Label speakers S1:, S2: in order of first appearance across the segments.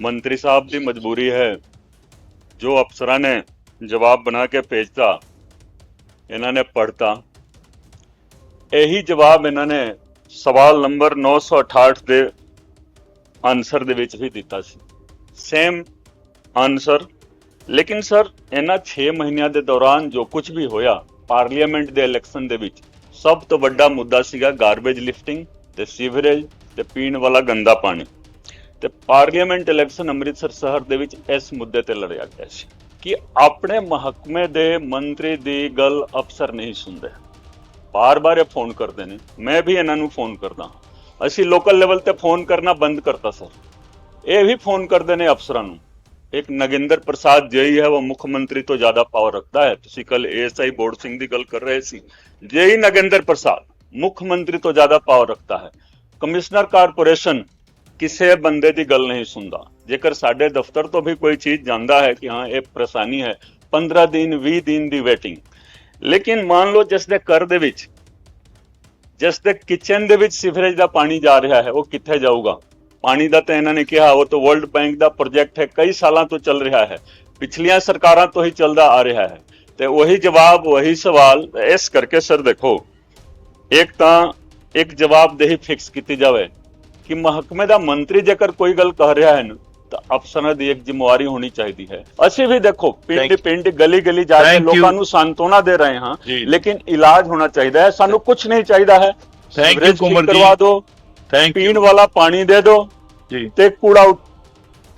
S1: ਮੰਤਰੀ ਸਾਹਿਬ ਦੀ ਮਜਬੂਰੀ ਹੈ। ਜੋ ਅਫਸਰਾਂ ਨੇ ਜਵਾਬ ਬਣਾ ਕੇ ਭੇਜਤਾ, ਇਹਨਾਂ ਨੇ ਪੜਤਾ ਇਹੀ ਜਵਾਬ ਇਹਨਾਂ ਨੇ ਸਵਾਲ ਨੰਬਰ 968 ਦੇ ਆਨਸਰ ਦੇ ਵਿੱਚ ਵੀ ਦਿੱਤਾ ਸੀ। ਸੇਮ ਆਨਸਰ ਲੇਕਿਨ ਸਰ, ਇਹਨਾਂ 6 ਮਹੀਨਿਆਂ ਦੇ ਦੌਰਾਨ ਜੋ ਕੁਝ ਵੀ ਹੋਇਆ ਪਾਰਲੀਮੈਂਟ ਦੇ ਇਲੈਕਸ਼ਨ ਦੇ ਵਿੱਚ, ਸਭ ਤੋਂ ਵੱਡਾ ਮੁੱਦਾ ਸੀਗਾ ਗਾਰਬੇਜ ਲਿਫਟਿੰਗ ਤੇ ਸੀਵਰੇਜ ਤੇ ਪੀਣ ਵਾਲਾ ਗੰਦਾ ਪਾਣੀ। ਤੇ ਪਾਰਲੀਮੈਂਟ ਇਲੈਕਸ਼ਨ ਅੰਮ੍ਰਿਤਸਰ ਸ਼ਹਿਰ ਦੇ ਵਿੱਚ ਇਸ ਮੁੱਦੇ ਤੇ ਲੜਿਆ ਗਿਆ ਸੀ ਕਿ ਆਪਣੇ ਮਹਕਮੇ ਦੇ ਮੰਤਰੀ ਦੀ ਗੱਲ ਅਫਸਰ ਨਹੀਂ ਸੁਣਦੇ। ਬਾਰ-ਬਾਰ ਇਹ ਫੋਨ ਕਰਦੇ ਨੇ। ਮੈਂ ਵੀ ਇਹਨਾਂ ਨੂੰ ਫੋਨ ਕਰਦਾ ਅਸੀਂ ਲੋਕਲ ਲੈਵਲ ਤੇ ਫੋਨ ਕਰਨਾ ਬੰਦ ਕਰਤਾ ਸਰ। ਇਹ ਵੀ ਫੋਨ ਕਰਦੇ ਨੇ ਅਫਸਰਾਂ ਨੂੰ। ਇੱਕ ਨਗਿੰਦਰ ਪ੍ਰਸਾਦ ਜਈ ਹੈ, ਉਹ ਮੁੱਖ ਮੰਤਰੀ ਤੋਂ ਜ਼ਿਆਦਾ ਪਾਵਰ ਰੱਖਦਾ ਹੈ। ਤੁਸੀਂ ਕੱਲ ਏਐਸਆਈ ਬੋਰਡ ਸਿੰਘ ਦੀ ਗੱਲ ਕਰ ਰਹੇ ਸੀ। ਜਈ ਨਗਿੰਦਰ ਪ੍ਰਸਾਦ ਮੁੱਖ ਮੰਤਰੀ ਤੋਂ ਜ਼ਿਆਦਾ ਪਾਵਰ ਰੱਖਦਾ ਹੈ। ਕਮਿਸ਼ਨਰ ਕਾਰਪੋਰੇਸ਼ਨ ਕਿਸੇ ਬੰਦੇ ਦੀ ਗੱਲ ਨਹੀਂ ਸੁਣਦਾ। ਜੇਕਰ ਸਾਡੇ ਦਫ਼ਤਰ ਤੋਂ ਵੀ ਕੋਈ ਚੀਜ਼ ਜਾਂਦਾ ਹੈ ਕਿ ਹਾਂ, ਇਹ ਪਰੇਸ਼ਾਨੀ ਹੈ 15 ਦਿਨ 20 ਦਿਨ ਦੀ ਵੇਟਿੰਗ ਲੇਕਿਨ ਮੰਨ ਲਓ ਜਿਸ ਦੇ ਘਰ ਦੇ ਵਿੱਚ, ਜਿਸ ਦੇ ਕਿਚਨ ਦੇ ਵਿੱਚ ਸੀਵਰੇਜ ਦਾ ਪਾਣੀ ਜਾ ਰਿਹਾ ਹੈ, ਉਹ ਕਿੱਥੇ ਜਾਊਗਾ? ਪਾਣੀ ਦਾ ਤਾਂ ਇਹਨਾਂ ਨੇ ਕਿਹਾ, ਉਹ ਤਾਂ ਵਰਲਡ ਬੈਂਕ ਦਾ ਪ੍ਰੋਜੈਕਟ ਹੈ, ਕਈ ਸਾਲਾਂ ਤੋਂ ਚੱਲ ਰਿਹਾ ਹੈ। ਪਿਛਲੀਆਂ ਸਰਕਾਰਾਂ ਤੋਂ ਹੀ ਚੱਲਦਾ ਆ ਰਿਹਾ ਹੈ। ਤੇ ਉਹੀ ਜਵਾਬ, ਉਹੀ ਸਵਾਲ, ਇਸ ਕਰਕੇ ਸਰ ਦੇਖੋ, ਇੱਕ ਤਾਂ ਇੱਕ ਜਵਾਬਦੇਹੀ ਫਿਕਸ ਕੀਤੀ ਜਾਵੇ। ਕਿ ਮਹਕਮੇ ਦਾ ਮੰਤਰੀ ਜੇਕਰ ਕੋਈ ਗੱਲ ਕਹਿ ਰਿਹਾ ਹੈ ਨਾ ਤਾਂ ਅਫਸਰਾਂ ਦੀ ਇੱਕ ਜ਼ਿੰਮੇਵਾਰੀ ਹੋਣੀ ਚਾਹੀਦੀ ਹੈ ਅਸੀਂ ਵੀ ਦੇਖੋ ਪਿੰਡ ਪਿੰਡ ਗਲੀ ਗਲੀ ਜਾ ਕੇ. ਲੋਕਾਂ ਨੂੰ ਸੰਤੋਨਾ ਦੇ ਰਹੇ ਹਾਂ। ਲੇਕਿਨ ਇਲਾਜ ਹੋਣਾ ਚਾਹੀਦਾ ਹੈ ਸਾਨੂੰ ਕੁਝ ਨਹੀਂ ਚਾਹੀਦਾ ਹੈ ਸੀਵਰੇਜ ਠੀਕ
S2: ਕੁੰਵਰ ਜੀ।
S1: ਕਰਵਾ ਦਿਓ
S2: ਥੈਂਕ ਯੂ
S1: ਪੀਣ ਵਾਲਾ ਪਾਣੀ ਦੇ ਦਿਓ
S2: ਜੀ
S1: ਤੇ ਕੂੜਾ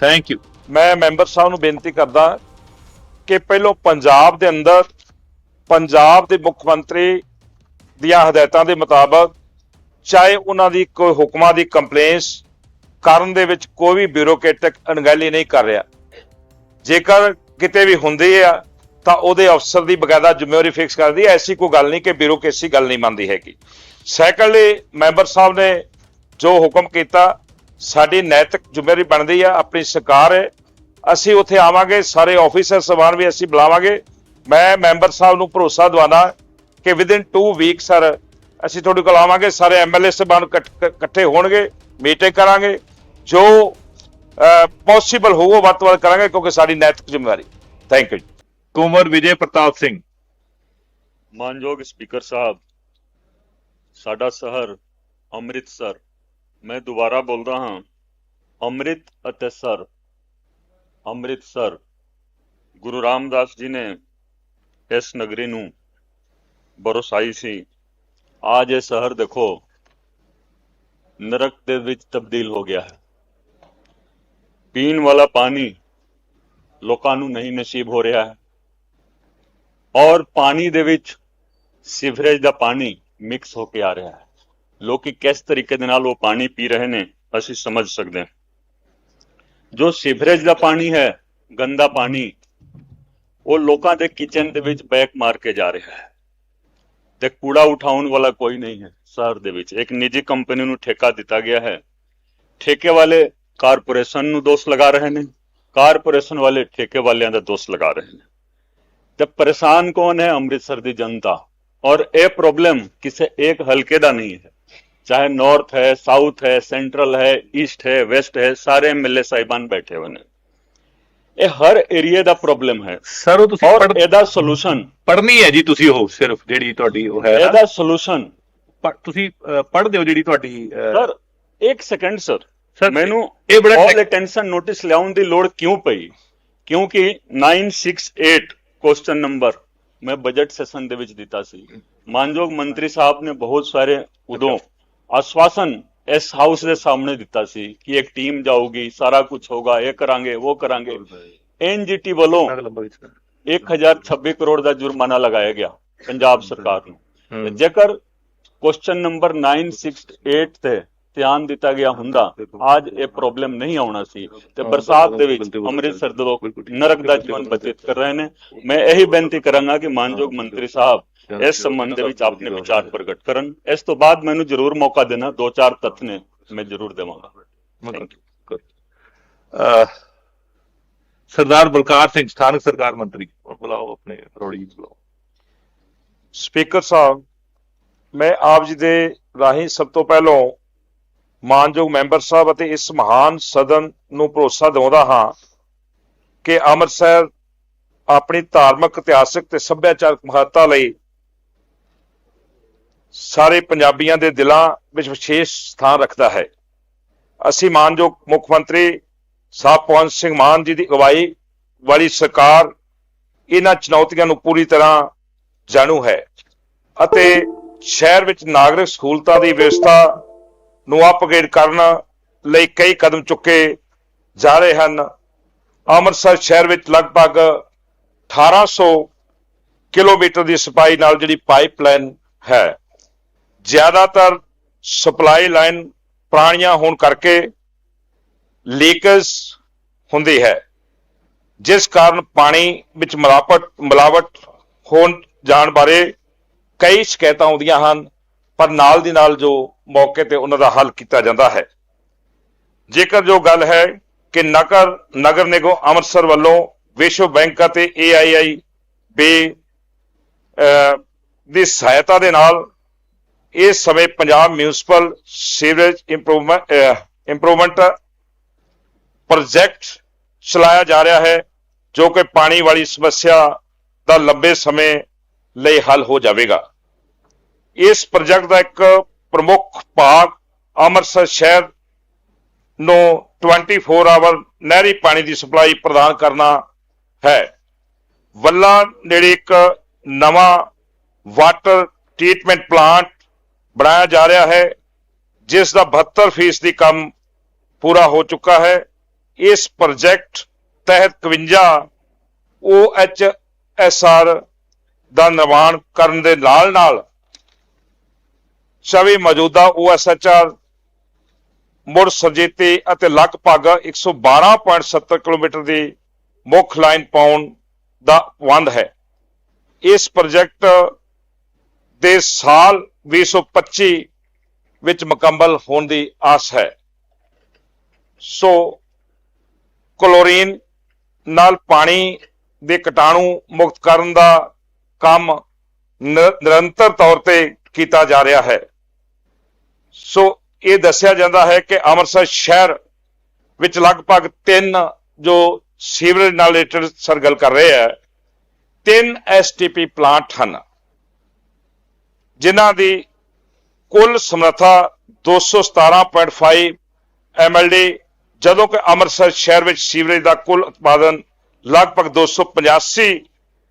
S2: ਥੈਂਕ ਯੂ
S3: ਮੈਂ ਮੈਂਬਰ ਸਾਹਿਬ ਨੂੰ ਬੇਨਤੀ ਕਰਦਾ ਕਿ ਪਹਿਲੋਂ ਪੰਜਾਬ ਦੇ ਅੰਦਰ ਪੰਜਾਬ ਦੇ ਮੁੱਖ ਮੰਤਰੀ ਦੀਆਂ ਹਦਾਇਤਾਂ ਦੇ ਮੁਤਾਬਕ ਚਾਹੇ ਉਹਨਾਂ ਦੀ ਕੋਈ ਹੁਕਮਾਂ ਦੀ ਕੰਪਲੇਂਸ ਕਰਨ ਦੇ ਵਿੱਚ ਕੋਈ ਵੀ ਬਿਊਰੋਕ੍ਰੈਟਿਕ ਅਣਗਹਿਲੀ ਨਹੀਂ ਕਰ ਰਿਹਾ। ਜੇਕਰ ਕਿਤੇ ਵੀ ਹੁੰਦੀ ਆ, ਤਾਂ ਉਹਦੇ ਅਫਸਰ ਦੀ ਬਕਾਇਦਾ ਜ਼ਿੰਮੇਵਾਰੀ ਫਿਕਸ ਕਰਦੀ ਹੈ ਐਸੀ ਕੋਈ ਗੱਲ ਨਹੀਂ ਕਿ ਬਿਊਰੋਕ੍ਰੇਸੀ ਗੱਲ ਨਹੀਂ ਮੰਨਦੀ ਹੈਗੀ। ਸੈਕੰਡਲੀ ਮੈਂਬਰ ਸਾਹਿਬ ਨੇ ਜੋ ਹੁਕਮ ਕੀਤਾ, ਸਾਡੀ ਨੈਤਿਕ ਜ਼ਿੰਮੇਵਾਰੀ ਬਣਦੀ ਆ, ਆਪਣੀ ਸਰਕਾਰ ਹੈ। ਅਸੀਂ ਉੱਥੇ ਆਵਾਂਗੇ, ਸਾਰੇ ਆਫੀਸਰ ਸਵਾਰ ਵੀ ਅਸੀਂ ਬੁਲਾਵਾਂਗੇ। ਮੈਂ ਮੈਂਬਰ ਸਾਹਿਬ ਨੂੰ ਭਰੋਸਾ ਦਿਵਾਣਾ ਕਿ ਵਿਦਿਨ 2 ਵੀਕ ਸਰ ਅਸੀਂ ਤੁਹਾਡੇ ਕੋਲ ਆਵਾਂਗੇ ਸਾਰੇ ਐਮਐਲਏ ਸਭਾਨ ਇਕੱਠੇ ਹੋਣਗੇ ਮੀਟਿੰਗ ਕਰਾਂਗੇ ਜੋ ਪੋਸੀਬਲ ਹੋਊ ਵੱਧ ਵੱਧ ਕਰਾਂਗੇ ਕਿਉਂਕਿ ਸਾਡੀ ਨੈਤਿਕ ਜ਼ਿੰਮੇਵਾਰੀ। Thank you
S2: Kunwar Vijay Pratap Singh.
S1: ਮਾਨਯੋਗ ਸਪੀਕਰ ਸਾਹਿਬ ਸਾਡਾ ਸ਼ਹਿਰ ਅੰਮ੍ਰਿਤਸਰ। ਮੈਂ ਦੁਬਾਰਾ ਬੋਲਦਾ ਹਾਂ ਅੰਮ੍ਰਿਤ ਅਤੇ ਸਰ। ਅੰਮ੍ਰਿਤਸਰ। ਗੁਰੂ ਰਾਮਦਾਸ ਜੀ ਨੇ ਇਸ ਨਗਰੀ ਨੂੰ ਬਰਸਾਈ ਸੀ। ਆਜ ਇਹ ਸ਼ਹਿਰ ਦੇਖੋ, ਨਰਕ ਦੇ ਵਿੱਚ ਤਬਦੀਲ ਹੋ ਗਿਆ ਹੈ। ਪੀਣ ਵਾਲਾ ਪਾਣੀ ਲੋਕਾਂ ਨੂੰ ਨਹੀਂ ਨਸੀਬ ਹੋ ਰਿਹਾ ਹੈ। ਔਰ ਪਾਣੀ ਦੇ ਵਿੱਚ ਸੀਵਰੇਜ ਦਾ ਪਾਣੀ ਮਿਕਸ ਹੋ ਕੇ ਆ ਰਿਹਾ ਹੈ। ਲੋਕੀ ਕਿਸ ਤਰੀਕੇ ਦੇ ਨਾਲ ਉਹ ਪਾਣੀ ਪੀ ਰਹੇ ਨੇ, ਅਸੀਂ ਸਮਝ ਸਕਦੇ ਹਾਂ। ਜੋ ਸੀਵਰੇਜ ਦਾ ਪਾਣੀ ਹੈ, ਗੰਦਾ ਪਾਣੀ, ਉਹ ਲੋਕਾਂ ਦੇ ਕਿਚਨ ਦੇ ਵਿੱਚ ਬੈਕ ਮਾਰ ਕੇ ਜਾ ਰਿਹਾ ਹੈ। ਤੇ ਕੂੜਾ ਉਠਾਉਣ ਵਾਲਾ ਕੋਈ ਨਹੀਂ ਹੈ ਸ਼ਹਿਰ ਦੇ ਵਿੱਚ। ਇੱਕ ਨਿੱਜੀ ਕੰਪਨੀ ਨੂੰ ਠੇਕਾ ਦਿੱਤਾ ਗਿਆ ਹੈ। ਠੇਕੇ ਵਾਲੇ ਕਾਰਪੋਰੇਸ਼ਨ ਨੂੰ ਦੋਸ਼ ਲਗਾ ਰਹੇ ਨੇ। ਕਾਰਪੋਰੇਸ਼ਨ ਵਾਲੇ ਠੇਕੇ ਵਾਲਿਆਂ ਦਾ ਦੋਸ਼ ਲਗਾ ਰਹੇ ਨੇ। ਤੇ ਪਰੇਸ਼ਾਨ ਕੌਣ ਹੈ? ਅੰਮ੍ਰਿਤਸਰ ਦੀ ਜਨਤਾ। ਔਰ ਇਹ ਪ੍ਰੋਬਲਮ ਕਿਸੇ ਇੱਕ ਹਲਕੇ ਦਾ ਨਹੀਂ ਹੈ। ਚਾਹੇ ਨਾਰਥ ਹੈ ਸਾਊਥ ਹੈ ਸੈਂਟਰਲ ਹੈ ਈਸਟ ਹੈ ਵੈਸਟ ਹੈ, ਸਾਰੇ ਐਮਐਲਏ ਸਾਹਿਬਾਨ ਬੈਠੇ ਹੋਏ ਨੇ। ਇਹ ਹਰ ਏਰੀਆ ਦਾ ਪ੍ਰੋਬਲਮ ਹੈ।
S2: ਸਰ ਉਹ ਤੁਸੀਂ
S1: ਔਰ
S2: ਪੜ੍ਹ-
S1: ਇਹਦਾ ਸੋਲੂਸ਼ਨ
S2: ਪੜ੍ਹਨੀ ਹੈ ਜੀ ਤੁਸੀਂ ਉਹ ਸਿਰਫ ਜਿਹੜੀ ਤੁਹਾਡੀ ਉਹ ਹੈ ਨਾ।
S1: ਇਹਦਾ ਸੋਲੂਸ਼ਨ
S2: ਪ- ਤੁਸੀਂ ਅਹ, ਪੜ੍ਹ ਦਿਓ ਜਿਹੜੀ ਤੁਹਾਡੀ
S1: ਸਰ ਇੱਕ ਸੈਕਿੰਡ ਸਰ
S2: ਸਰ
S1: ਮੈਨੂੰ
S2: ਇਹ ਬੜਾ
S1: ਆਲ
S2: ਟੈਕ-
S1: ਅਟੈਂਸ਼ਨ ਨੋਟਿਸ ਲਿਆਉਣ ਦੀ ਲੋੜ ਕਿਉਂ ਪਈ? ਕਿਉਂਕਿ 968 ਕੁਐਸਚਨ ਨੰਬਰ ਮੈਂ ਬਜਟ ਸੈਸ਼ਨ ਦੇ ਵਿੱਚ ਦਿੱਤਾ ਸੀ। ਮਾਨਯੋਗ ਮੰਤਰੀ ਸਾਹਿਬ ਨੇ ਬਹੁਤ ਸਾਰੇ ਉਦੋਂ ਆਸ਼ਵਾਸਨ ਇਸ ਹਾਊਸ ਦੇ ਸਾਹਮਣੇ ਦਿੱਤਾ ਸੀ ਕਿ ਇੱਕ ਟੀਮ ਜਾਊਗੀ ਸਾਰਾ ਕੁਝ ਹੋਗਾ ਇਹ ਕਰਾਂਗੇ ਉਹ ਕਰਾਂਗੇ। ਐਨਜੀਟੀ ਵੱਲੋਂ
S2: ਮੈਂ ਲੰਬਾ ਵਿੱਚ
S1: 1026 ਕਰੋੜ ਦਾ ਜੁਰਮਾਨਾ ਲਗਾਇਆ ਗਿਆ ਪੰਜਾਬ ਸਰਕਾਰ ਨੂੰ। ਜੇਕਰ ਕੁਐਸਚਨ ਨੰਬਰ 968 ਤੇ ਧਿਆਨ ਦਿੱਤਾ ਗਿਆ ਹੁੰਦਾ ਅੱਜ ਇਹ ਪ੍ਰੋਬਲਮ ਨਹੀਂ ਆਉਣਾ ਸੀ। ਤੇ ਬਰਸਾਤ ਦੇ ਵਿੱਚ ਅੰਮ੍ਰਿਤਸਰ ਦੇ ਲੋਕ ਨਰਕ ਦਾ ਜੀਵਨ ਬਤੀਤ ਕਰ ਰਹੇ ਨੇ। ਮੈਂ ਇਹੀ ਬੇਨਤੀ ਕਰਾਂਗਾ ਕਿ ਮਾਨਯੋਗ ਮੰਤਰੀ ਸਾਹਿਬ ਇਸ ਸੰਬੰਧ ਦੇ ਵਿੱਚ ਆਪਣੇ ਵਿਚਾਰ ਪ੍ਰਗਟ ਕਰਨ। ਇਸ ਤੋਂ ਬਾਅਦ ਮੈਨੂੰ ਜ਼ਰੂਰ ਮੌਕਾ ਦੇਣਾ ਦੋ ਚਾਰ ਤੱਥ ਨੇ ਮੈਂ ਜ਼ਰੂਰ ਦੇਵਾਂਗਾ।
S2: ਸਰਦਾਰ ਬਲਕਾਰ ਸਿੰਘ ਸਥਾਨਕ ਸਰਕਾਰ ਮੰਤਰੀ। ਬੁਲਾਓ ਆਪਣੇ ਰੋੜੀ ਬੁਲਾਓ।
S3: ਸਪੀਕਰ ਸਾਹਿਬ ਮੈਂ ਆਪ ਜੀ ਦੇ ਰਾਹੀਂ ਸਭ ਤੋਂ ਪਹਿਲਾਂ ਮਾਨਯੋਗ ਮੈਂਬਰ ਸਾਹਿਬ ਅਤੇ ਇਸ ਮਹਾਨ ਸਦਨ ਨੂੰ ਭਰੋਸਾ ਦਿਵਾਉਂਦਾ ਹਾਂ ਕਿ ਅੰਮ੍ਰਿਤਸਰ ਆਪਣੀ ਧਾਰਮਿਕ, ਇਤਿਹਾਸਕ ਤੇ ਸੱਭਿਆਚਾਰਕ ਮਹੱਤਤਾ ਲਈ ਸਾਰੇ ਪੰਜਾਬੀਆਂ ਦੇ ਦਿਲਾਂ ਵਿੱਚ ਵਿਸ਼ੇਸ਼ ਸਥਾਨ ਰੱਖਦਾ ਹੈ। ਅਸੀਂ ਮਾਨਯੋਗ ਮੁੱਖ ਮੰਤਰੀ ਸਾਹਿਬ ਭਗਵੰਤ ਸਿੰਘ ਮਾਨ ਜੀ ਦੀ ਅਗਵਾਈ ਵਾਲੀ ਸਰਕਾਰ ਇਹਨਾਂ ਚੁਣੌਤੀਆਂ ਨੂੰ ਪੂਰੀ ਤਰ੍ਹਾਂ ਜਾਣੂ ਹੈ ਅਤੇ ਸ਼ਹਿਰ ਵਿੱਚ ਨਾਗਰਿਕ ਸਹੂਲਤਾਂ ਦੀ ਵਿਵਸਥਾ ਨੂੰ ਅਪਗ੍ਰੇਡ ਕਰਨ ਲਈ ਕਈ ਕਦਮ ਚੁੱਕੇ ਜਾ ਰਹੇ ਹਨ। ਅੰਮ੍ਰਿਤਸਰ ਸ਼ਹਿਰ ਵਿੱਚ ਲਗਭਗ 1800 ਕਿਲੋਮੀਟਰ ਦੀ ਸਪਾਈ ਨਾਲ ਜਿਹੜੀ ਪਾਈਪਲਾਈਨ ਹੈ, ਜ਼ਿਆਦਾਤਰ ਸਪਲਾਈ ਲਾਈਨ ਪੁਰਾਣੀਆਂ ਹੋਣ ਕਰਕੇ ਲੀਕੇਜ ਹੁੰਦੀ ਹੈ, ਜਿਸ ਕਾਰਨ ਪਾਣੀ ਵਿੱਚ ਮਿਲਾਵਟ ਮਿਲਾਵਟ ਹੋਣ ਜਾਣ ਬਾਰੇ ਕਈ ਸ਼ਿਕਾਇਤਾਂ ਆਉਂਦੀਆਂ ਹਨ। ਪਰ ਨਾਲ ਦੀ ਨਾਲ ਜੋ ਮੌਕੇ ਤੇ ਉਹਨਾਂ ਦਾ ਹੱਲ ਕੀਤਾ ਜਾਂਦਾ ਹੈ। ਜੇਕਰ ਜੋ ਗੱਲ ਹੈ ਕਿ ਨਗਰ ਨਗਰ ਨਿਗਮ ਅੰਮ੍ਰਿਤਸਰ ਵੱਲੋਂ ਵਿਸ਼ਵ ਬੈਂਕ ਅਤੇ AII ਬੇ ਦੀ ਸਹਾਇਤਾ ਦੇ ਨਾਲ ਇਸ ਸਮੇਂ Punjab municipal sewerage improvement improvement project ਚਲਾਇਆ ਜਾ ਰਿਹਾ ਹੈ, ਜੋ ਕਿ ਪਾਣੀ ਵਾਲੀ ਸਮੱਸਿਆ ਦਾ ਲੰਬੇ ਸਮੇਂ ਲਈ ਹੱਲ ਹੋ ਜਾਵੇਗਾ। ਇਸ ਪ੍ਰੋਜੈਕਟ ਦਾ ਇੱਕ ਪ੍ਰਮੁੱਖ ਭਾਗ ਅੰਮ੍ਰਿਤਸਰ ਸ਼ਹਿਰ ਨੂੰ 24 ਆਵਰ ਨਹਿਰੀ ਪਾਣੀ ਦੀ ਸਪਲਾਈ ਪ੍ਰਦਾਨ ਕਰਨਾ ਹੈ। ਵੱਲਾ ਨੇੜੇ ਇੱਕ ਨਵਾਂ ਵਾਟਰ ਟ੍ਰੀਟਮੈਂਟ ਪਲਾਂਟ ਬਣਾਇਆ ਜਾ ਰਿਹਾ ਹੈ, ਜਿਸ ਦਾ 72% ਦੀ ਕੰਮ ਪੂਰਾ ਹੋ ਚੁੱਕਾ ਹੈ। ਇਸ ਪ੍ਰੋਜੈਕਟ ਤਹਿਤ 51 OHSR ਦਾ ਨਿਰਮਾਣ ਕਰਨ ਦੇ ਨਾਲ ਨਾਲ ਛਵੀ ਮੌਜੂਦਾ OSHR ਮੁੜ ਸਰਜੀਤੀ ਅਤੇ ਲਗਭਗ 112.70 ਕਿਲੋਮੀਟਰ ਦੀ ਮੁੱਖ ਲਾਈਨ ਪਾਉਣ ਦਾ ਵੰਦ ਹੈ। ਇਸ ਪ੍ਰੋਜੈਕਟ ਦੇ ਸਾਲ 2025 ਵਿੱਚ ਮੁਕੰਮਲ ਹੋਣ ਦੀ ਆਸ ਹੈ। ਸੋ ਕਲੋਰੀਨ ਨਾਲ ਪਾਣੀ ਦੇ ਕਟਾਣੂ ਮੁਕਤ ਕਰਨ ਦਾ ਕੰਮ ਨ- ਨਿਰੰਤਰ ਤੌਰ ਤੇ ਕੀਤਾ ਜਾ ਰਿਹਾ ਹੈ। ਸੋ ਇਹ ਦੱਸਿਆ ਜਾਂਦਾ ਹੈ ਕਿ ਅੰਮ੍ਰਿਤਸਰ ਸ਼ਹਿਰ ਵਿੱਚ ਲਗਭਗ ਤਿੰਨ ਜੋ ਸੀਵਰੇਜ ਨਾਲ ਰਿਲੇਟਡ ਸਰਗਲ ਕਰ ਰਹੇ ਹੈ, ਤਿੰਨ ਐਸਟੀਪੀ ਪਲਾਂਟ ਹਨ, ਜਿਨ੍ਹਾਂ ਦੀ ਕੁੱਲ ਸਮਰੱਥਾ 217.5 ਐਮਐਲਡੀ ਜਦੋਂ ਕਿ ਅੰਮ੍ਰਿਤਸਰ ਸ਼ਹਿਰ ਵਿੱਚ ਸੀਵਰੇਜ ਦਾ ਕੁੱਲ ਉਤਪਾਦਨ ਲਗਭਗ 285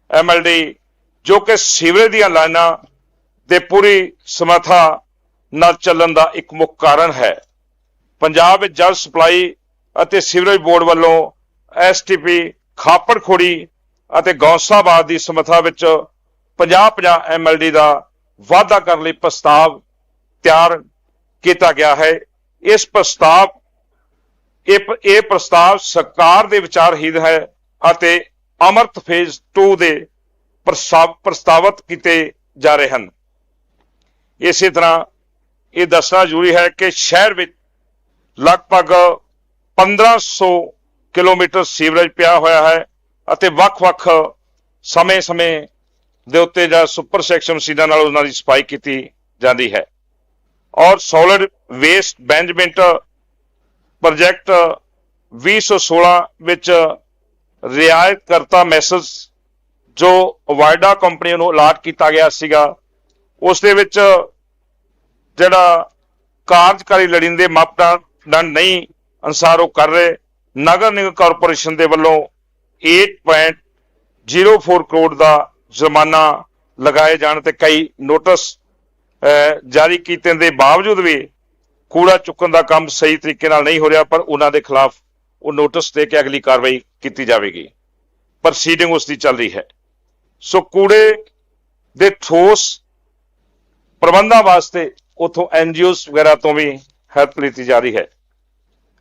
S3: ਐਮਐਲਡੀ ਜੋ ਕਿ ਸੀਵਰੇਜ ਦੀਆਂ ਲਾਈਨਾਂ ਦੇ ਪੂਰੀ ਸਮਰੱਥਾ ਨਾਲ ਚੱਲਣ ਦਾ ਇੱਕ ਮੁੱਖ ਕਾਰਨ ਹੈ। ਪੰਜਾਬ ਵਿੱਚ ਜਲ ਸਪਲਾਈ ਅਤੇ ਸੀਵਰੇਜ ਬੋਰਡ ਵੱਲੋਂ ਐਸਟੀਪੀ ਖਾਪੜ ਖੋੜੀ ਅਤੇ ਗੌਂਸਾਬਾਦ ਦੀ ਸਮਰੱਥਾ ਵਿੱਚ 50-50 ਐਮਐਲਡੀ ਦਾ ਵਾਅਦਾ ਕਰਨ ਲਈ ਪ੍ਰਸਤਾਵ ਤਿਆਰ ਕੀਤਾ ਗਿਆ ਹੈ। ਇਸ ਪ੍ਰਸਤਾਵ, ਇਹ ਇਹ ਪ੍ਰਸਤਾਵ ਸਰਕਾਰ ਦੇ ਵਿਚਾਰਹੀਨ ਹੈ ਅਤੇ ਅਮਰਤ ਫੇਜ਼ 2 ਦੇ ਪ੍ਰਸਤਾਵ ਪ੍ਰਸਤਾਵਤ ਕੀਤੇ ਜਾ ਰਹੇ ਹਨ। ਇਸੇ ਤਰ੍ਹਾਂ ਇਹ ਦੱਸਣਾ ਜ਼ਰੂਰੀ ਹੈ ਕਿ ਸ਼ਹਿਰ ਵਿੱਚ ਲਗਭਗ 1500 ਕਿਲੋਮੀਟਰ ਸੀਵਰੇਜ ਪਿਆ ਹੋਇਆ ਹੈ ਅਤੇ ਵੱਖ-ਵੱਖ ਸਮੇਂ-ਸਮੇਂ ਦੇ ਉੱਤੇ ਜਾਂ ਸੁਪਰ ਸੈਕਸ਼ਨ ਮਸ਼ੀਨਾਂ ਨਾਲ ਉਹਨਾਂ ਦੀ ਸਫ਼ਾਈ ਕੀਤੀ ਜਾਂਦੀ ਹੈ। ਔਰ ਸੋਲਿਡ ਵੇਸਟ ਮੈਨੇਜਮੈਂਟ ਪ੍ਰੋਜੈਕਟ 2016 ਵਿੱਚ ਰਿਆਇਤ ਕਰਤਾ ਮੈਸੇਜ ਜੋ ਵਾਇਡਾ ਕੰਪਨੀ ਨੂੰ ਅਲਾਟ ਕੀਤਾ ਗਿਆ ਸੀਗਾ, ਉਸ ਦੇ ਵਿੱਚ ਜਿਹੜਾ ਕਾਰਜਕਾਰੀ ਲੜਿੰਦੇ ਮਾਪਦੰਡ ਨਹੀਂ ਅਨਸਾਰ ਉਹ ਕਰ ਰਹੇ, ਨਗਰ ਨਿਗਮ ਕਾਰਪੋਰੇਸ਼ਨ ਦੇ ਵੱਲੋਂ 8.04 ਕਰੋੜ ਦਾ ਜੁਰਮਾਨਾ ਲਗਾਏ ਜਾਣ ਤੇ ਕਈ ਨੋਟਿਸ ਜਾਰੀ ਕੀਤੇ ਦੇ ਬਾਵਜੂਦ ਵੀ ਕੂੜਾ ਚੁੱਕਣ ਦਾ ਕੰਮ ਸਹੀ ਤਰੀਕੇ ਨਾਲ ਨਹੀਂ ਹੋ ਰਿਹਾ, ਪਰ ਉਹਨਾਂ ਦੇ ਖਿਲਾਫ ਉਹ ਨੋਟਿਸ ਦੇ ਕੇ ਅਗਲੀ ਕਾਰਵਾਈ ਕੀਤੀ ਜਾਵੇਗੀ। ਪ੍ਰੋਸੀਡਿੰਗ ਉਸ ਦੀ ਚੱਲ ਰਹੀ ਹੈ। ਸੋ ਕੂੜੇ ਦੇ ਠੋਸ ਪ੍ਰਬੰਧਾਂ ਵਾਸਤੇ ਉਥੋਂ ਐਨਜੀਓਸ ਵਗੈਰਾ ਤੋਂ ਵੀ ਹੈਲਪ ਲਈ ਜਾ ਰਹੀ ਹੈ।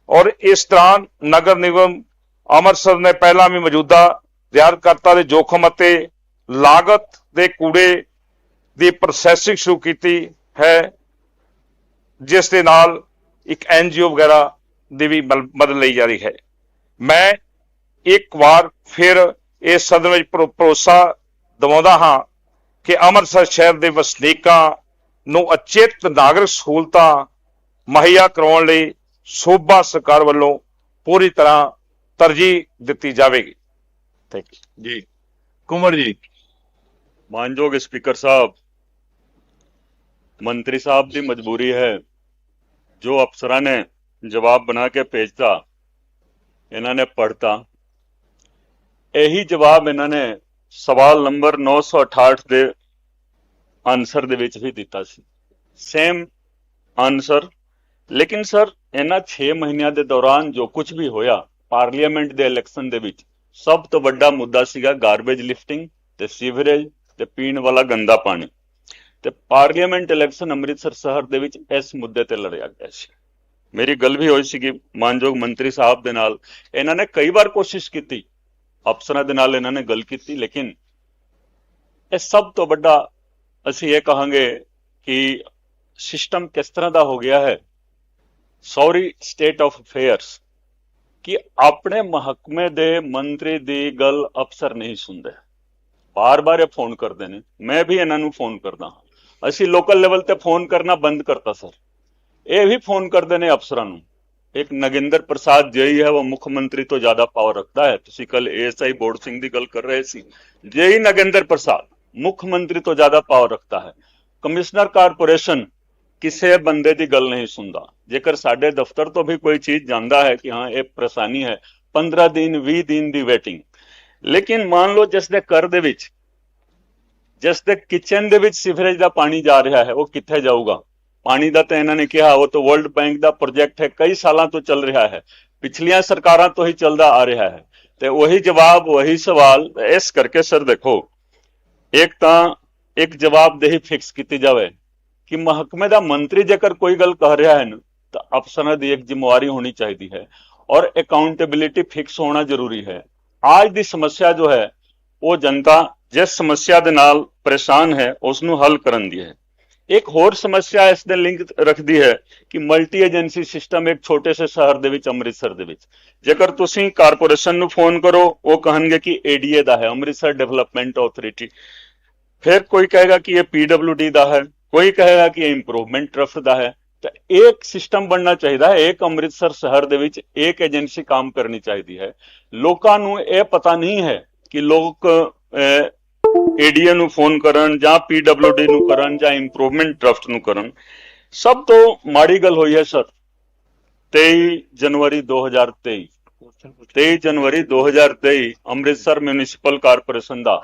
S3: ਔਰ ਇਸ ਦੌਰਾਨ ਨਗਰ ਨਿਗਮ ਅੰਮ੍ਰਿਤਸਰ ਨੇ ਪਹਿਲਾਂ ਵੀ ਮੌਜੂਦਾ ਜ਼ਿਆਰਤਕਰਤਾ ਦੇ ਜੋਖਮ ਅਤੇ ਲਾਗਤ ਦੇ ਕੂੜੇ ਦੀ ਪ੍ਰੋਸੈਸਿੰਗ ਸ਼ੁਰੂ ਕੀਤੀ ਹੈ, ਜਿਸ ਦੇ ਨਾਲ ਇੱਕ ਐਨਜੀਓ ਵਗੈਰਾ ਦੀ ਵੀ ਮਲ- ਮਦਦ ਲਈ ਜਾ ਰਹੀ ਹੈ। ਮੈਂ ਇੱਕ ਵਾਰ ਫਿਰ ਇਸ ਸਦਨ ਵਿੱਚ ਭਰੋ- ਭਰੋਸਾ ਦਿਵਾਉਂਦਾ ਹਾਂ ਕਿ ਅੰਮ੍ਰਿਤਸਰ ਸ਼ਹਿਰ ਦੇ ਵਸਨੀਕਾਂ ਨੂੰ ਅਚੇਤ ਨਾਗਰਿਕ ਸਹੂਲਤਾਂ ਮੁਹੱਈਆ ਕਰਾਉਣ ਲਈ ਸੂਬਾ ਸਰਕਾਰ ਵੱਲੋਂ ਪੂਰੀ ਤਰ੍ਹਾਂ ਤਰਜੀਹ ਦਿੱਤੀ ਜਾਵੇਗੀ। ਥੈਂਕ ਯੂ
S2: ਜੀ, ਕੁਮਰ ਜੀ।
S1: ਮਾਨਯੋਗ ਸਪੀਕਰ ਸਾਹਿਬ, ਮੰਤਰੀ ਸਾਹਿਬ ਦੀ ਮਜਬੂਰੀ ਹੈ, ਜੋ ਅਫਸਰਾਂ ਨੇ ਜਵਾਬ ਬਣਾ ਕੇ ਭੇਜਤਾ, ਇਹਨਾਂ ਨੇ ਪੜਤਾ ਇਹੀ ਜਵਾਬ ਇਹਨਾਂ ਨੇ ਸਵਾਲ ਨੰਬਰ 968 ਦੇ ਆਨਸਰ ਦੇ ਵਿੱਚ ਵੀ ਦਿੱਤਾ ਸੀ। ਸੇਮ ਆਨਸਰ ਲੇਕਿਨ ਸਰ ਇਹਨਾਂ 6 ਮਹੀਨਿਆਂ ਦੇ ਦੌਰਾਨ ਜੋ ਕੁਝ ਵੀ ਹੋਇਆ ਪਾਰਲੀਮੈਂਟ ਦੇ ਇਲੈਕਸ਼ਨ ਦੇ ਵਿੱਚ ਸਭ ਤੋਂ ਵੱਡਾ ਮੁੱਦਾ ਸੀਗਾ ਗਾਰਬੇਜ ਲਿਫਟਿੰਗ ਤੇ ਸੀਵਰੇਜ ਤੇ ਪੀਣ ਵਾਲਾ ਗੰਦਾ ਪਾਣੀ। ਤੇ ਪਾਰਲੀਮੈਂਟ ਇਲੈਕਸ਼ਨ ਅੰਮ੍ਰਿਤਸਰ ਸ਼ਹਿਰ ਦੇ ਵਿੱਚ ਇਸ ਮੁੱਦੇ ਤੇ ਲੜਿਆ ਗਿਆ ਸੀ। ਮੇਰੀ ਗੱਲ ਵੀ ਹੋਈ ਸੀਗੀ, ਮਾਨਯੋਗ ਮੰਤਰੀ ਸਾਹਿਬ ਦੇ ਨਾਲ। ਇਹਨਾਂ ਨੇ ਕਈ ਵਾਰ ਕੋਸ਼ਿਸ਼ ਕੀਤੀ, ਅਫਸਰਾਂ ਦੇ ਨਾਲ ਇਹਨਾਂ ਨੇ ਗੱਲ ਕੀਤੀ, ਲੇਕਿਨ ਇਹ ਸਭ ਤੋਂ ਵੱਡਾ ਅਸੀਂ ਇਹ ਕਹਾਂਗੇ ਕਿ ਸਿਸਟਮ ਕਿਸ ਤਰ੍ਹਾਂ ਦਾ ਹੋ ਗਿਆ ਹੈ? ਸੌਰੀ ਸਟੇਟ ਆਫ ਅਫੇਅਰਸ ਕਿ ਆਪਣੇ ਮਹਕਮੇ ਦੇ ਮੰਤਰੀ ਦੀ ਗੱਲ ਅਫਸਰ ਨਹੀਂ ਸੁਣਦੇ। ਬਾਰ-ਬਾਰ ਇਹ ਫੋਨ ਕਰਦੇ ਨੇ। ਮੈਂ ਵੀ ਇਹਨਾਂ ਨੂੰ ਫੋਨ ਕਰਦਾ ਹਾਂ। ਅਸੀਂ ਲੋਕਲ ਲੈਵਲ ਤੇ ਫੋਨ ਕਰਨਾ ਬੰਦ ਕਰਤਾ, ਸਰ। ਇਹ ਵੀ ਫੋਨ ਕਰਦੇ ਨੇ ਅਫਸਰਾਂ ਨੂੰ। ਇੱਕ ਨਗਿੰਦਰ ਪ੍ਰਸਾਦ ਜਈ ਹੈ, ਉਹ ਮੁੱਖ ਮੰਤਰੀ ਤੋਂ ਜ਼ਿਆਦਾ ਪਾਵਰ ਰੱਖਦਾ ਹੈ। ਤੁਸੀਂ ਕੱਲ ਏਐਸਆਈ ਬੋਰਡ ਸਿੰਘ ਦੀ ਗੱਲ ਕਰ ਰਹੇ ਸੀ। ਜਈ ਨਗਿੰਦਰ ਪ੍ਰਸਾਦ। ਮੁੱਖ ਮੰਤਰੀ ਤੋਂ ਜ਼ਿਆਦਾ ਪਾਵਰ ਰੱਖਦਾ ਹੈ। ਕਮਿਸ਼ਨਰ ਕਾਰਪੋਰੇਸ਼ਨ ਕਿਸੇ ਬੰਦੇ ਦੀ ਗੱਲ ਨਹੀਂ ਸੁਣਦਾ। ਜੇਕਰ ਸਾਡੇ ਦਫ਼ਤਰ ਤੋਂ ਵੀ ਕੋਈ ਚੀਜ਼ ਜਾਂਦਾ ਹੈ ਕਿ ਹਾਂ, ਇਹ ਪਰੇਸ਼ਾਨੀ ਹੈ 15 ਦਿਨ 20 ਦਿਨ ਦੀ ਵੇਟਿੰਗ ਲੇਕਿਨ ਮੰਨ ਲਓ ਜਿਸ ਦੇ ਘਰ ਦੇ ਵਿੱਚ, ਜਿਸ ਦੇ ਕਿਚਨ ਦੇ ਵਿੱਚ ਸੀਵਰੇਜ ਦਾ ਪਾਣੀ ਜਾ ਰਿਹਾ ਹੈ, ਉਹ ਕਿੱਥੇ ਜਾਊਗਾ? ਪਾਣੀ ਦਾ ਤਾਂ ਇਹਨਾਂ ਨੇ ਕਿਹਾ, ਉਹ ਤਾਂ ਵਰਲਡ ਬੈਂਕ ਦਾ ਪ੍ਰੋਜੈਕਟ ਹੈ, ਕਈ ਸਾਲਾਂ ਤੋਂ ਚੱਲ ਰਿਹਾ ਹੈ। ਪਿਛਲੀਆਂ ਸਰਕਾਰਾਂ ਤੋਂ ਹੀ ਚੱਲਦਾ ਆ ਰਿਹਾ ਹੈ। ਤੇ ਉਹੀ ਜਵਾਬ, ਉਹੀ ਸਵਾਲ ਇਸ ਕਰਕੇ ਸਰ ਦੇਖੋ। ਇੱਕ ਤਾਂ ਇੱਕ ਜਵਾਬਦੇਹੀ ਫਿਕਸ ਕੀਤੀ ਜਾਵੇ ਕਿ ਮਹਕਮੇ ਦਾ ਮੰਤਰੀ ਜੇਕਰ ਕੋਈ ਗੱਲ ਕਹਿ ਰਿਹਾ ਹੈ ਤਾਂ ਅਫਸਰਾਂ ਦੀ ਇੱਕ ਜ਼ਿੰਮੇਵਾਰੀ ਹੋਣੀ ਚਾਹੀਦੀ ਹੈ ਔਰ ਅਕਾਊਂਟੇਬਿਲਿਟੀ ਫਿਕਸ ਹੋਣਾ ਜ਼ਰੂਰੀ ਹੈ। ਅੱਜ ਦੀ ਸਮੱਸਿਆ ਜੋ ਹੈ, ਉਹ ਜਨਤਾ ਜਿਸ ਸਮੱਸਿਆ ਦੇ ਨਾਲ ਪਰੇਸ਼ਾਨ ਹੈ ਉਸ ਨੂੰ ਹੱਲ ਕਰਨ ਦੀ ਹੈ। ਇੱਕ ਹੋਰ ਸਮੱਸਿਆ ਇਸ ਦੇ ਲਿੰਕ ਰੱਖਦੀ ਹੈ ਕਿ ਮਲਟੀ ਏਜੰਸੀ ਸਿਸਟਮ ਇੱਕ ਛੋਟੇ ਸੇ ਸ਼ਹਿਰ ਦੇ ਵਿੱਚ, ਅੰਮ੍ਰਿਤਸਰ ਦੇ ਵਿੱਚ। ਜੇਕਰ ਤੁਸੀਂ ਕਾਰਪੋਰੇਸ਼ਨ ਨੂੰ ਫੋਨ ਕਰੋ, ਉਹ ਕਹਿਣਗੇ ਕਿ ਏਡੀਏ ਦਾ ਹੈ, ਅੰਮ੍ਰਿਤਸਰ ਡਿਵੈਲਪਮੈਂਟ ਅਥਾਰਟੀ ਫਿਰ ਕੋਈ ਕਹੇਗਾ ਕਿ ਇਹ ਪੀਡਬਲਯੂਡੀ ਦਾ ਹੈ, ਕੋਈ ਕਹੇਗਾ ਕਿ ਇਹ ਇੰਪਰੂਵਮੈਂਟ ਟਰਸਟ ਦਾ ਹੈ, ਤਾਂ ਇੱਕ ਸਿਸਟਮ ਬਣਨਾ ਚਾਹੀਦਾ ਹੈ, ਇੱਕ ਅੰਮ੍ਰਿਤਸਰ ਸ਼ਹਿਰ ਦੇ ਵਿੱਚ ਇੱਕ ਏਜੰਸੀ ਕੰਮ ਕਰਨੀ ਚਾਹੀਦੀ ਹੈ। ਲੋਕਾਂ ਨੂੰ ਇਹ ਪਤਾ ਨਹੀਂ ਹੈ ਕਿ ਲੋਕ ਏਡੀਏ ਨੂੰ ਫੋਨ ਕਰਨ ਜਾਂ ਪੀਡਬਲਯੂਡੀ ਨੂੰ ਕਰਨ ਜਾਂ ਇੰਪਰੂਵਮੈਂਟ ਟਰਸਟ ਨੂੰ ਕਰਨ। ਸਭ ਤੋਂ ਮਾੜੀ ਗੱਲ ਹੋਈ ਹੈ, ਸਰ 23 ਜਨਵਰੀ 2023 23 ਜਨਵਰੀ 2023 ਅੰਮ੍ਰਿਤਸਰ ਮਿਊਨਿਸਪਲ ਕਾਰਪੋਰੇਸ਼ਨ ਦਾ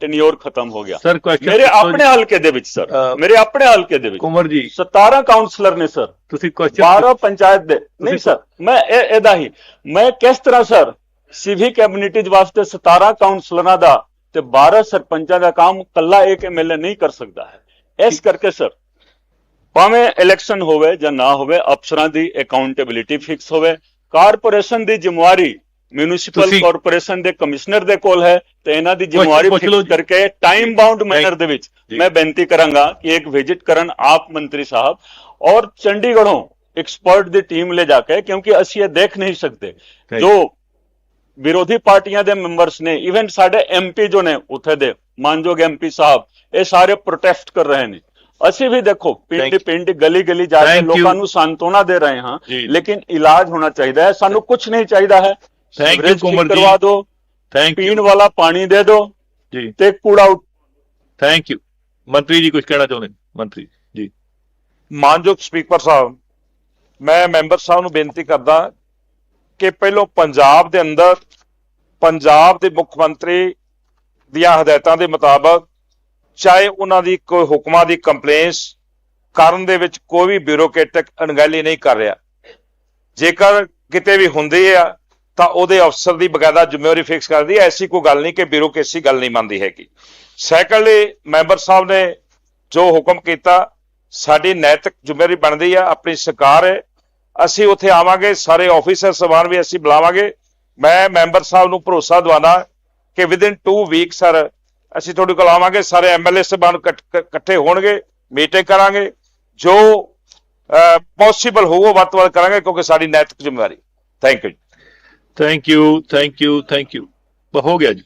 S1: ਟੈਨਿਓਰ ਖਤਮ ਹੋ ਗਿਆ।
S2: ਸਰ ਕੁਐਸਚਨ
S1: ਮੇਰੇ ਆਪਣੇ ਹਲਕੇ ਦੇ ਵਿੱਚ ਸਰ ਮੇਰੇ ਆਪਣੇ ਹਲਕੇ ਦੇ ਵਿੱਚ।
S2: ਕੁਮਰ ਜੀ।
S1: 17 ਕਾਉਂਸਲਰ ਨੇ ਸਰ
S2: ਤੁਸੀਂ ਕੁਐਸਚਨ
S1: 12 ਪੰਚਾਇਤ ਦੇ। ਨਹੀਂ ਸਰ ਮੈਂ ਇਹ ਇਹਦਾ ਹੀ। ਮੈਂ ਕਿਸ ਤਰ੍ਹਾਂ ਸਰ ਸਿਵਿਕ ਕਮਿਊਨਿਟੀਜ਼ ਵਾਸਤੇ 17 ਕਾਉਂਸਲਰਾਂ ਦਾ ਤੇ 12 ਸਰਪੰਚਾਂ ਦਾ ਕੰਮ ਕੱਲਾ ਇੱਕ ਐਮਐਲਏ ਨਹੀਂ ਕਰ ਸਕਦਾ ਹੈ? ਇਸ ਕਰਕੇ ਸਰ ਭਾਵੇਂ ਇਲੈਕਸ਼ਨ ਹੋਵੇ ਜਾਂ ਨਾ ਹੋਵੇ ਅਫਸਰਾਂ ਦੀ ਅਕਾਊਂਟੇਬਿਲਿਟੀ ਫਿਕਸ ਹੋਵੇ ਕਾਰਪੋਰੇਸ਼ਨ ਦੀ ਜ਼ਿੰਮੇਵਾਰੀ ਮਿਊਨਿਸਪਲ ਕਾਰਪੋਰੇਸ਼ਨ ਦੇ ਕਮਿਸ਼ਨਰ ਦੇ ਕੋਲ ਹੈ ਤੇ ਇਹਨਾਂ ਦੀ ਜ਼ਿੰਮੇਵਾਰੀ ਫਿਕਸ। ਕਰਕੇ ਟਾਈਮ ਬਾਉਂਡ ਮੈਨਰ ਦੇ ਵਿੱਚ। ਮੈਂ ਬੇਨਤੀ ਕਰਾਂਗਾ ਕਿ ਇੱਕ ਵਿਜ਼ਿਟ ਕਰਨ ਆਪ ਮੰਤਰੀ ਸਾਹਿਬ ਔਰ ਚੰਡੀਗੜ੍ਹੋਂ ਐਕਸਪਰਟ ਦੀ ਟੀਮ ਲੈ ਜਾ ਕੇ ਕਿਉਂਕਿ ਅਸੀਂ ਇਹ ਦੇਖ ਨਹੀਂ ਸਕਦੇ. ਜੋ ਵਿਰੋਧੀ ਪਾਰਟੀਆਂ ਦੇ ਮੈਂਬਰਸ ਨੇ ਇਵਨ ਸਾਡੇ ਐਮਪੀ ਜੋ ਨੇ ਉੱਥੇ ਦੇ ਮਾਨਯੋਗ ਐਮਪੀ ਸਾਹਿਬ ਇਹ ਸਾਰੇ ਪ੍ਰੋਟੈਸਟ ਕਰ ਰਹੇ ਨੇ ਅਸੀਂ ਵੀ ਦੇਖੋ ਪਿੰਡ. ਪਿੰਡ ਗਲੀ ਗਲੀ ਜਾ ਕੇ. ਲੋਕਾਂ ਨੂੰ ਸਾਂਤਵਨਾ ਦੇ ਰਹੇ ਹਾਂ। ਲੇਕਿਨ ਇਲਾਜ ਹੋਣਾ ਚਾਹੀਦਾ ਹੈ ਸਾਨੂੰ ਕੁਝ ਨਹੀਂ ਚਾਹੀਦਾ ਹੈ ਸੀਵਰੇਜ ਠੀਕ
S2: ਕੁੰਵਰ ਜੀ।
S1: ਕਰਵਾ ਦਿਓ
S2: ਥੈਂਕ
S1: ਪੀਣ
S2: ਯੂ
S1: ਵਾਲਾ ਪਾਣੀ ਦੇ ਦਿਓ
S2: ਜੀ
S1: ਤੇ ਕੂੜਾ
S2: ਥੈਂਕ ਯੂ ਮੰਤਰੀ ਜੀ ਕੁਝ ਕਹਿਣਾ ਚਾਹੁੰਦੇ ਨੇ ਮੰਤਰੀ ਜੀ
S3: ਮਾਨਯੋਗ ਸਪੀਕਰ ਸਾਹਿਬ ਮੈਂ ਮੈਂਬਰ ਸਾਹਿਬ ਨੂੰ ਬੇਨਤੀ ਕਰਦਾ ਕਿ ਪਹਿਲੋਂ ਪੰਜਾਬ ਦੇ ਅੰਦਰ ਪੰਜਾਬ ਦੇ ਮੁੱਖ ਮੰਤਰੀ ਦੀਆਂ ਹਦਾਇਤਾਂ ਦੇ ਮੁਤਾਬਕ ਚਾਹੇ ਉਹਨਾਂ ਦੀ ਕੋਈ ਹੁਕਮਾਂ ਦੀ ਕੰਪਲੇਂਸ ਕਰਨ ਦੇ ਵਿੱਚ ਕੋਈ ਵੀ ਬਿਊਰੋਕ੍ਰੈਟਿਕ ਅਣਗਹਿਲੀ ਨਹੀਂ ਕਰ ਰਿਹਾ। ਜੇਕਰ ਕਿਤੇ ਵੀ ਹੁੰਦੀ ਆ, ਤਾਂ ਉਹਦੇ ਅਫਸਰ ਦੀ ਬਕਾਇਦਾ ਜ਼ਿੰਮੇਵਾਰੀ ਫਿਕਸ ਕਰਦੀ ਹੈ ਐਸੀ ਕੋਈ ਗੱਲ ਨਹੀਂ ਕਿ ਬਿਊਰੋਕ੍ਰੇਸੀ ਗੱਲ ਨਹੀਂ ਮੰਨਦੀ ਹੈਗੀ। ਸੈਕੰਡਲੀ ਮੈਂਬਰ ਸਾਹਿਬ ਨੇ ਜੋ ਹੁਕਮ ਕੀਤਾ, ਸਾਡੀ ਨੈਤਿਕ ਜ਼ਿੰਮੇਵਾਰੀ ਬਣਦੀ ਆ, ਆਪਣੀ ਸਰਕਾਰ ਹੈ। ਅਸੀਂ ਉੱਥੇ ਆਵਾਂਗੇ, ਸਾਰੇ ਆਫੀਸਰ ਸਵਾਰ ਵੀ ਅਸੀਂ ਬੁਲਾਵਾਂਗੇ। ਮੈਂ ਮੈਂਬਰ ਸਾਹਿਬ ਨੂੰ ਭਰੋਸਾ ਦਿਵਾਣਾ ਕਿ ਵਿਦਿਨ 2 ਵੀਕ ਸਰ ਅਸੀਂ ਤੁਹਾਡੇ ਕੋਲ ਆਵਾਂਗੇ, ਸਾਰੇ ਐਮਐਲਏ ਸਭਾਨ ਇਕੱਠੇ ਹੋਣਗੇ, ਮੀਟਿੰਗ ਕਰਾਂਗੇ, ਜੋ ਪੋਸੀਬਲ ਹੋਊ ਵੱਧ ਤੋਂ ਵੱਧ ਕਰਾਂਗੇ, ਕਿਉਂਕਿ ਸਾਡੀ ਨੈਤਿਕ ਜ਼ਿੰਮੇਵਾਰੀ thank you
S2: thank you thank you thank you ਹੋ ਗਿਆ ਜੀ।